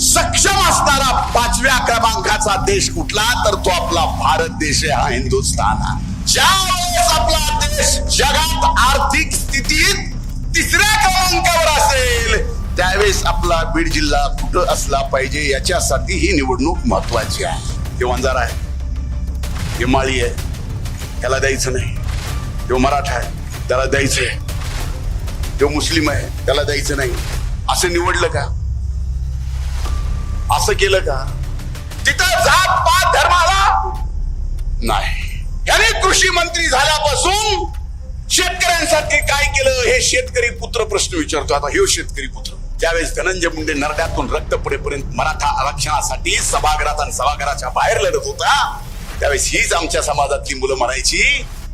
सक्षम असणारा पाचव्या क्रमांकाचा देश कुठला? तर तो आपला भारत देश आहे हा हिंदुस्थान ज्या वेळेस आपला देश जगात आर्थिक स्थितीत तिसऱ्या क्रमांकावर असेल त्यावेळेस आपला बीड जिल्हा कुठं असला पाहिजे याच्यासाठी ही निवडणूक महत्वाची आहे. हे वंजारा आहे हे माळी आहे त्याला द्यायचं नाही. तो मराठा आहे त्याला द्यायचं आहे. तो मुस्लिम आहे त्याला द्यायचं नाही. असं निवडलं का? असं केलं का? तिथं जात पात धर्माला? नाही. याने कृषी मंत्री झाल्यापासून शेतकऱ्यांसाठी काय केलं? हे शेतकरी पुत्र प्रश्न विचारतो. आता हे शेतकरी पुत्र. त्यावेळेस धनंजय मुंडे नरड्यातून रक्त पडेपर्यंत मराठा आरक्षणासाठी सभागृहात आणि सभागृहाच्या बाहेर लढत होता त्यावेळेस हीच आमच्या समाजातली मुलं म्हणायची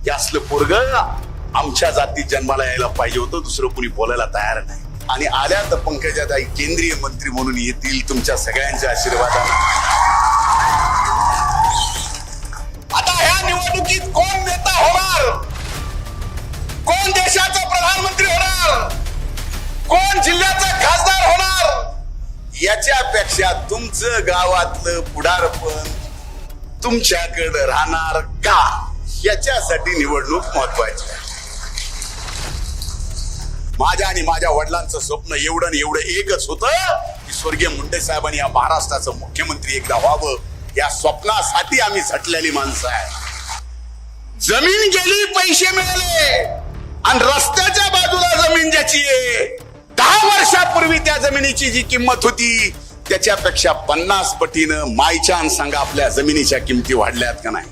की असलं पोरग आमच्या जातीत जन्माला यायला पाहिजे होतं दुसरं कुणी बोलायला तयार नाही. आणि आल्या तर पंकजाताई केंद्रीय मंत्री म्हणून येतील तुमच्या सगळ्यांच्या आशीर्वादाने. आता ह्या निवडणुकीत कोण नेता होणार? कोण देशाचा प्रधानमंत्री होणार? कोण जिल्ह्याचा खासदार होणार? याच्यापेक्षा तुमचं गावातलं पुढारपण तुमच्याकडे राहणार का? याच्यासाठी निवडणूक महत्वाची आहे. माझ्या आणि माझ्या वडिलांचं स्वप्न एवढं आणि एवढं एकच होतं की स्वर्गीय मुंडे साहेबांनी या महाराष्ट्राचं मुख्यमंत्री एकदा व्हावं. या स्वप्नासाठी आम्ही झटलेली माणसं आहे जमीन गेली पैसे मिळाले. आणि रस्त्याच्या बाजूला जमीन ज्याची आहे. दहा वर्षापूर्वी त्या जमिनीची जी किंमत होती त्याच्यापेक्षा पन्नास पटीनं मायच्या सांगा आपल्या जमिनीच्या किमती वाढल्यात का नाही?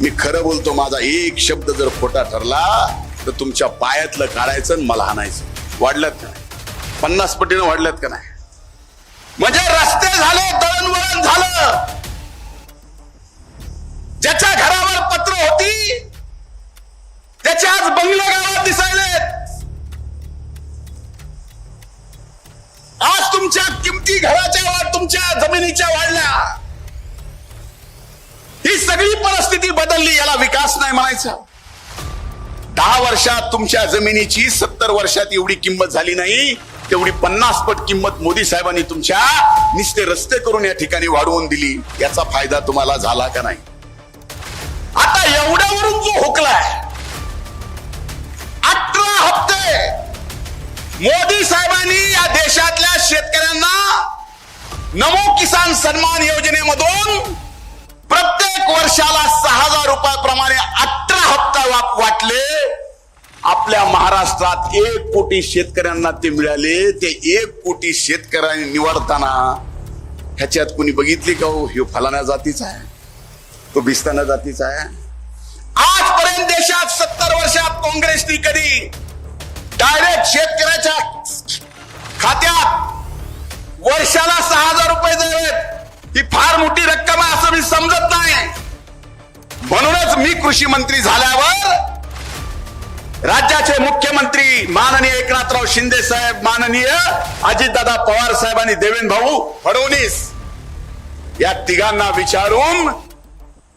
मी खरं बोलतो माझा एक शब्द जर खोटा ठरला तर तुमच्या पायातलं काढायचं आणि मला हाणायचं वाढल्यात का नाही? पन्नास पटीनं वाढल्यात का नाही? म्हणजे रस्ते झाले दळणवळण झालं. ज्याच्या घरावर पत्र होती त्याच्या आज बंगले गावात दिसायलेत. आज तुमच्या किमती घराच्या वाढ तुमच्या जमिनीच्या वाढल्या. ही सगळी परिस्थिती बदलली याला विकास नाही म्हणायचा. दहा वर्षात तुमच्या जमिनीची सत्तर वर्षात एवढी किंमत झाली नाही तेवढी पन्नास पट किंमत मोदी साहेबांनी तुमच्या निस्ते रस्ते करून या ठिकाणी वाढवून दिली. याचा फायदा तुम्हाला झाला का नाही? आता एवढ्यावरून जो हुकलाय अठरा हप्ते मोदी साहेबांनी या देशातल्या शेतकऱ्यांना नमो किसान सन्मान योजनेमधून प्रत्येक वर्षाला सहा हजार रुपयाप्रमाणे अठरा हप्ता वाटले. आपल्या महाराष्ट्रात एक कोटी शेतकऱ्यांना ते मिळाले. ते एक कोटी शेतकऱ्यांनी निवडताना ह्याच्यात कुणी बघितली का हो? ह्यो जातीचा आहे. तो भिस्ताना जातीचा आहे. आजपर्यंत देशात सत्तर वर्षात काँग्रेसनी कधी डायरेक्ट शेतकऱ्याच्या खात्यात वर्षाला सहा हजार रुपये द्यावेत ही फार मोठी रक्कम आहे असं मी समजत नाही. म्हणूनच मी कृषी मंत्री झाल्यावर राज्याचे मुख्यमंत्री माननीय एकनाथराव शिंदे साहेब माननीय अजितदादा पवार साहेब आणि देवेंद्र भाऊ फडणवीस या तिघांना विचारून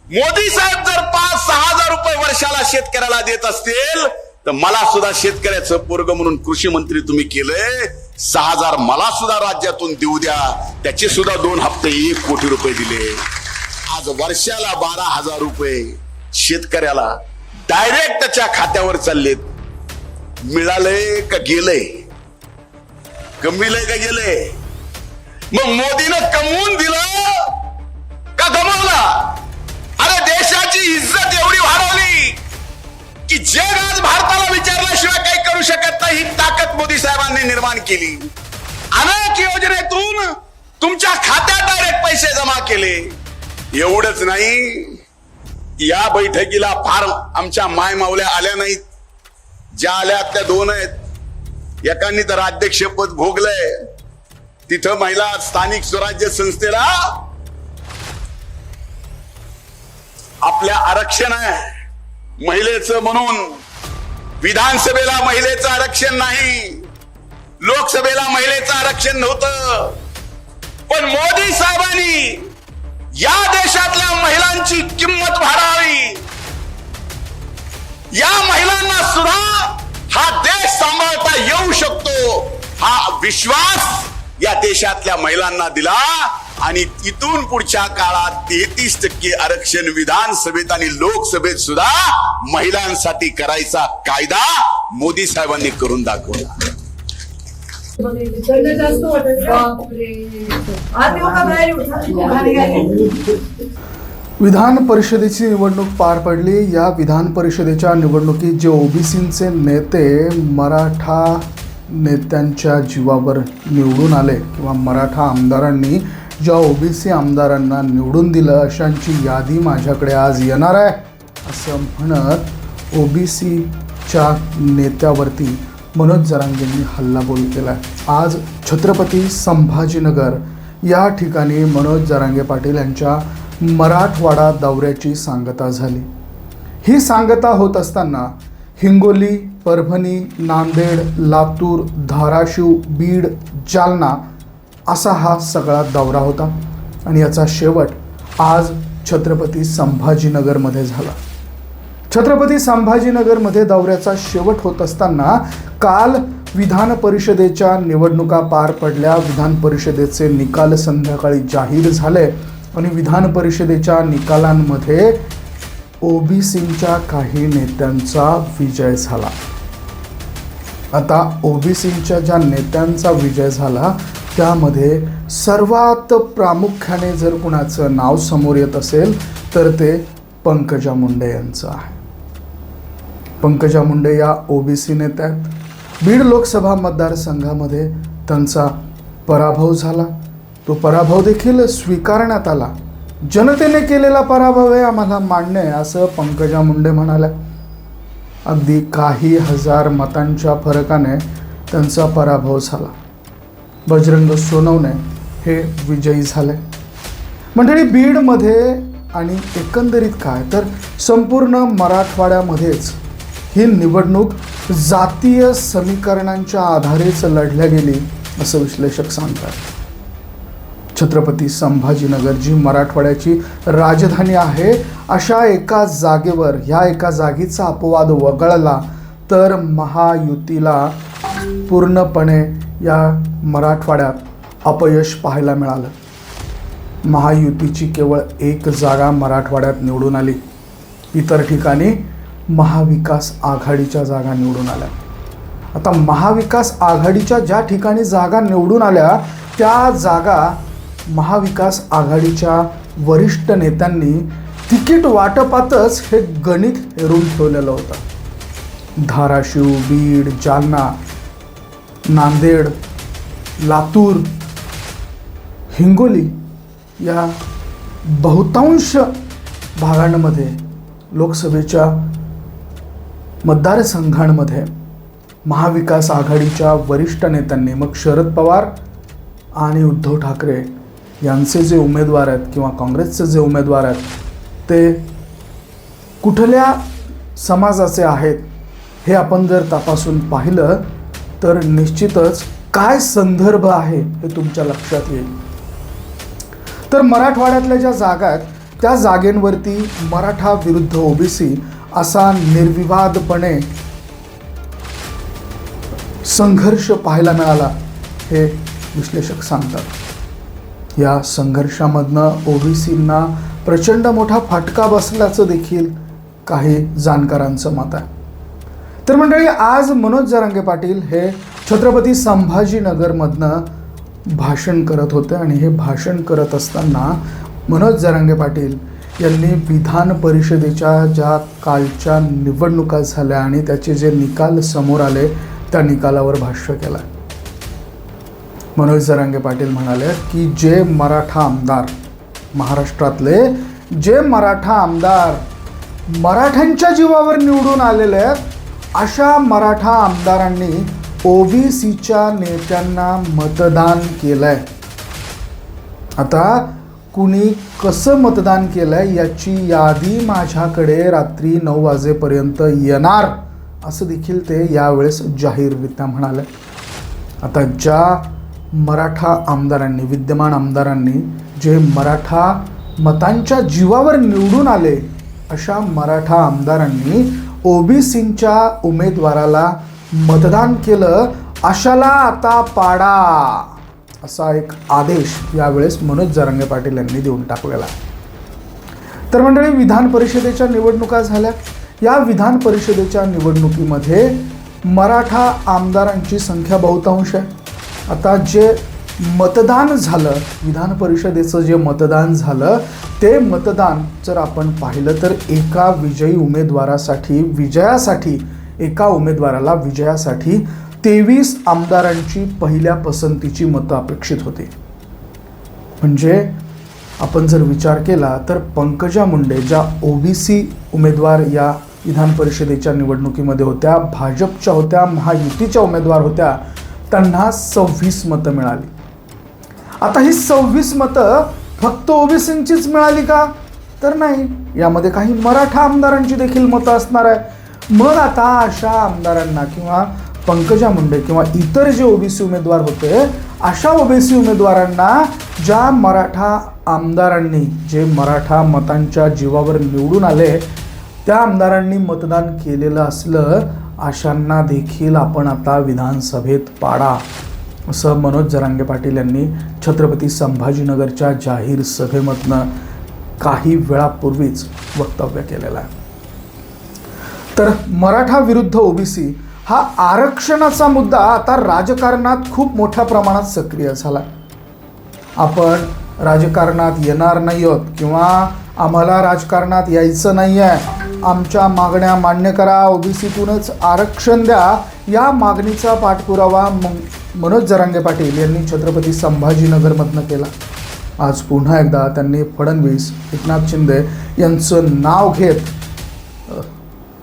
मोदी साहेब जर पाच सहा हजार रुपये वर्षाला शेतकऱ्याला देत असतील तर मला सुद्धा शेतकऱ्याचं पोरग म्हणून कृषी मंत्री तुम्ही केलंय. सहा हजार मला सुद्धा राज्यातून देऊ द्या. त्याचे सुद्धा दोन हप्ते एक कोटी रुपये दिले. आज वर्षाला बारा हजार रुपये शेतकऱ्याला डायरेक्ट त्याच्या खात्यावर चाललेत. मिळालंय का गेलंय कमविलंय का गेलंय मग मोदीनं कमवून दिलं का गमावला? अरे देशाची इज्जत एवढी वाढवली. की जग आज भारताला विचारल्याशिवाय काही करू शकत नाही ही ताकद मोदी साहेबांनी निर्माण केली. अनेक योजनेतून तुमच्या खात्यात डायरेक्ट पैसे जमा केले. एवढंच नाही या बैठकीला फार आमच्या माय मावल्या आल्या नाहीत. ज्या आल्या त्या दोन आहेत. एकांनी तर अध्यक्षपद भोगलंय. तिथं महिला स्थानिक स्वराज्य संस्थेला आपल्या आरक्षण आहे. महिलेचं म्हणून विधानसभेला महिलेचं आरक्षण नाही लोकसभेला महिलेचं आरक्षण नव्हतं. पण मोदी साहेबांनी या देशातल्या महिलांची किंमत वाढावी. या महिलांना सुद्धा हा देश सांभाळता येऊ शकतो हा विश्वास या देशातल्या महिलांना दिला. आणि तिथून पुढच्या काळात तेहतीस टक्के आरक्षण विधानसभेत आणि लोकसभेत सुद्धा महिलांसाठी करायचा कायदा मोदी साहेबांनी करून दाखवला. विधान परिषदेची निवडणूक पार पडली. या विधान परिषदेच्या निवडणुकीत जे ओबीसींचे नेते मराठा नेत्यांच्या जीवावर निवडून आले किंवा मराठा आमदारांनी ज्या ओबीसी आमदारांना निवडून दिलं अशांची यादी माझ्याकडे आज येणार आहे असं म्हणत ओबीसीच्या नेत्यावरती मनोज जरांगेंनी हल्लाबोल केला आज छत्रपती संभाजीनगर या ठिकाणी मनोज जरांगे पाटील यांच्या मराठवाडा दौऱ्याची सांगता झाली. ही सांगता होत असताना हिंगोली परभणी नांदेड लातूर धाराशिव बीड जालना असा हा सगळा दौरा होता आणि याचा शेवट आज छत्रपती संभाजीनगरमध्ये झाला. छत्रपती संभाजीनगरमध्ये दौऱ्याचा शेवट होत असताना काल विधान परिषदेच्या निवडणुका पार पडल्या. विधान परिषदेचे निकाल संध्याकाळी जाहीर झाले आणि विधान परिषदेच्या निकालांमध्ये ओबीसींच्या काही नेत्यांचा विजय झाला. आता ओबीसींच्या ज्या नेत्यांचा विजय झाला त्यामध्ये सर्वात प्रामुख्याने जर कुणाचं नाव समोर येत असेल तर ते पंकजा मुंडे यांचं आहे. पंकजा मुंडे या ओबीसी नेत्या आहेत बीड लोकसभा मतदारसंघामध्ये त्यांचा पराभव झाला. तो पराभव देखील स्वीकारण्यात आला. जनतेने केलेला पराभव आहे आम्हाला मान्य आहे असं पंकजा मुंडे म्हणाल्या. अगदी काही हजार मतांच्या फरकाने त्यांचा पराभव झाला. बजरंग सोनवणे हे विजयी झाले. मंडळी बीडमध्ये आणि एकंदरीत काय? तर संपूर्ण मराठवाड्यामध्येच ही निवडणूक जातीय समीकरणांच्या आधारेच लढल्या गेली असं विश्लेषक सांगतात. छत्रपती संभाजीनगर जी मराठवाड्याची राजधानी आहे. अशा एका जागेवर ह्या एका जागेचा अपवाद वगळला तर महायुतीला पूर्णपणे या मराठवाड्यात अपयश पाहायला मिळालं. महायुतीची केवळ एक जागा मराठवाड्यात निवडून आली. इतर ठिकाणी महाविकास आघाडीच्या जागा निवडून आल्या. आता महाविकास आघाडीच्या ज्या ठिकाणी जागा निवडून आल्या त्या जागा महाविकास आघाडीच्या वरिष्ठ नेत्यांनी तिकीट वाटपातच हे गणित हेरून ठेवलेलं होतं. धाराशिव बीड जालना नांदेड लातूर हिंगोली या बहुतांश भागांमध्ये लोकसभेच्या मतदारसंघांमध्ये महाविकास आघाडीच्या वरिष्ठ नेत्यांनी मग शरद पवार आणि उद्धव ठाकरे यांचे जे उमेदवार आहेत किंवा काँग्रेसचे जे उमेदवार आहेत ते कुठल्या समाजाचे आहेत हे आपण जर तपासून पाहिलं तर निश्चितच काय संदर्भ आहे हे तुमच्या लक्षात येईल. तर मराठवाड्यातल्या ज्या जागा आहेत त्या जागेंवरती मराठा विरुद्ध ओबीसी असा निर्विवादपणे संघर्ष पाहायला मिळाला हे विश्लेषक सांगतात. या संघर्षामधनं ओबीसींना प्रचंड मोठा फटका बसल्याचं देखील काही जाणकारांचं मत आहे. तर मंडळी आज मनोज जरांगे पाटील हे छत्रपती संभाजीनगरमधनं भाषण करत होते आणि हे भाषण करत असताना मनोज जरांगे पाटील यांनी विधान परिषदेच्या ज्या कालच्या निवडणुका झाल्या आणि त्याचे जे निकाल समोर आले त्या निकालावर भाष्य केलं. मनोज जरांगे पाटील म्हणाले की जे मराठा आमदार महाराष्ट्रातले जे मराठा आमदार मराठ्यांच्या जीवावर निवडून आलेले आहेत अशा मराठा आमदारांनी ओबीसीच्या नेत्यांना मतदान केलंय. आता कुणी कसं मतदान केलंय याची यादी माझ्याकडे रात्री नऊ वाजेपर्यंत येणार असं देखील ते यावेळेस जाहीररित्या म्हणाले. आता ज्या मराठा आमदारांनी विद्यमान आमदारांनी जे मराठा मतांच्या जीवावर निवडून आले अशा मराठा आमदारांनी ओबीसींच्या उमेदवाराला मतदान केलं अशाला आता पाडा. असा एक आदेश यावेळेस मनोज जरांगे पाटील यांनी देऊन टाकलेला तर मंडळी विधान परिषदेच्या निवडणुका झाल्या. या विधान परिषदेच्या निवडणुकीमध्ये मराठा आमदारांची संख्या बहुतांश आहे. आता जे मतदान झालं विधान परिषदेचं जे मतदान झालं ते मतदान जर आपण पाहिलं तर एका विजयी उमेदवारासाठी विजयासाठी एका उमेदवाराला विजयासाठी तेवीस आमदारांची पहिल्या पसंतीची मतं अपेक्षित होती. म्हणजे आपण जर विचार केला तर पंकजा मुंडे ज्या ओबीसी उमेदवार या विधान परिषदेच्या निवडणुकीमध्ये होत्या भाजपच्या होत्या महायुतीच्या उमेदवार होत्या त्यांना सव्वीस मतं मिळाली. आता ही सव्वीस मतं फक्त ओबीसींचीच मिळाली का? तर नाही. यामध्ये काही मराठा आमदारांची देखील मतं असणार आहे मग आता अशा आमदारांना किंवा पंकजा मुंडे किंवा इतर जे ओबीसी उमेदवार होते अशा ओबीसी उमेदवारांना ज्या मराठा आमदारांनी जे मराठा मतांच्या जीवावर निवडून आले त्या आमदारांनी मतदान केलेलं असलं अशांना देखील आपण आता विधानसभेत पाडा. असं मनोज जरांगे पाटील यांनी छत्रपती संभाजीनगरच्या जाहीर सभेमधनं काही वेळापूर्वीच वक्तव्य केलेलं आहे. तर मराठा विरुद्ध ओबीसी हा आरक्षणाचा मुद्दा आता राजकारणात खूप मोठ्या प्रमाणात सक्रिय झाला आपण राजकारणात येणार नाही आहोत किंवा आम्हाला राजकारणात यायचं नाही आहे आमच्या मागण्या मान्य करा ओबीसीतूनच आरक्षण द्या या मागणीचा पाठपुरावा मग मनोज जरांगे पाटील यांनी छत्रपती संभाजीनगरमधनं केला. आज पुन्हा एकदा त्यांनी फडणवीस एकनाथ शिंदे यांचं नाव घेत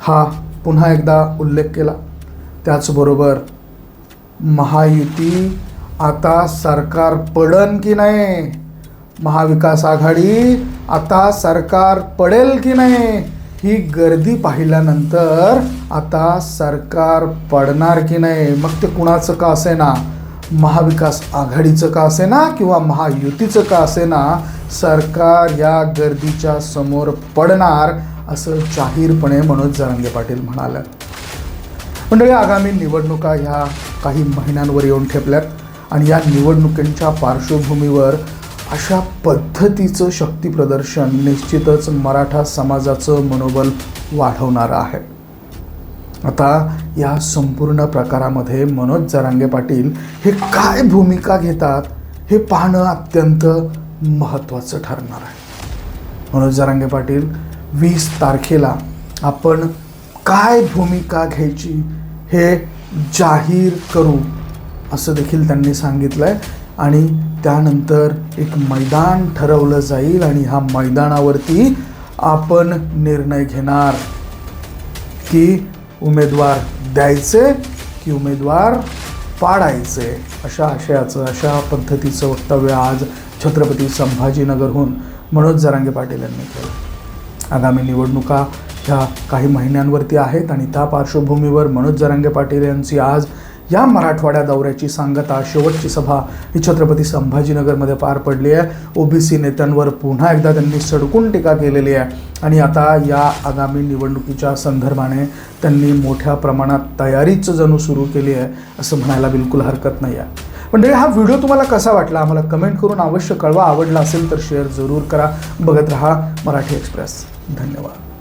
हा पुन्हा एकदा उल्लेख केला. त्याचबरोबर महायुती आता सरकार पडन की नाही? महाविकास आघाडी आता सरकार पडेल की नाही? ही गर्दी पाहिल्यानंतर आता सरकार पडणार की नाही? मग ते कुणाचं का असेना? महाविकास आघाडीचं का असेना किंवा महायुतीचं का असेना? सरकार या गर्दीच्या समोर पडणार असं जाहीरपणे मनोज जरांगे पाटील म्हणाल्या मंडळी आगामी निवडणुका ह्या काही महिन्यांवर येऊन ठेपल्यात आणि या निवडणुकींच्या पार्श्वभूमीवर अशा पद्धतीचं शक्तीप्रदर्शन निश्चितच मराठा समाजाचं मनोबल वाढवणारं आहे. आता या संपूर्ण प्रकारामध्ये मनोज जरांगे पाटील हे काय भूमिका घेतात हे पाहणं अत्यंत महत्त्वाचं ठरणार आहे. मनोज जरांगे पाटील वीस तारखेला आपण काय भूमिका घ्यायची हे जाहीर करू असं देखील त्यांनी सांगितलं आहे आणि त्यानंतर एक मैदान ठरवलं जाईल आणि ह्या मैदानावरती आपण निर्णय घेणार. की उमेदवार द्यायचे की उमेदवार पाडायचे. अशा आशयाचं अशा पद्धतीचं वक्तव्य आज छत्रपती संभाजीनगरहून मनोज जरांगे पाटील यांनी केलं. आगामी निवडणुका ह्या काही महिन्यांवरती आहेत आणि त्या पार्श्वभूमीवर मनोज जरांगे पाटील यांची आज या मराठवाड्या दौऱ्याची सांगता शेवटची सभा ही छत्रपती संभाजीनगरमध्ये पार पडली आहे. ओबीसी नेत्यांवर पुन्हा एकदा त्यांनी सडकून टीका केलेली आहे. आणि आता या आगामी निवडणुकीच्या संदर्भाने त्यांनी मोठ्या प्रमाणात तयारीच जणू सुरू केली आहे असं म्हणायला बिलकुल हरकत नाही आहे. म्हणजे हा व्हिडिओ तुम्हाला कसा वाटला? आम्हाला कमेंट करून अवश्य कळवा. आवडला असेल तर शेअर जरूर करा. बघत रहा मराठी एक्सप्रेस. धन्यवाद.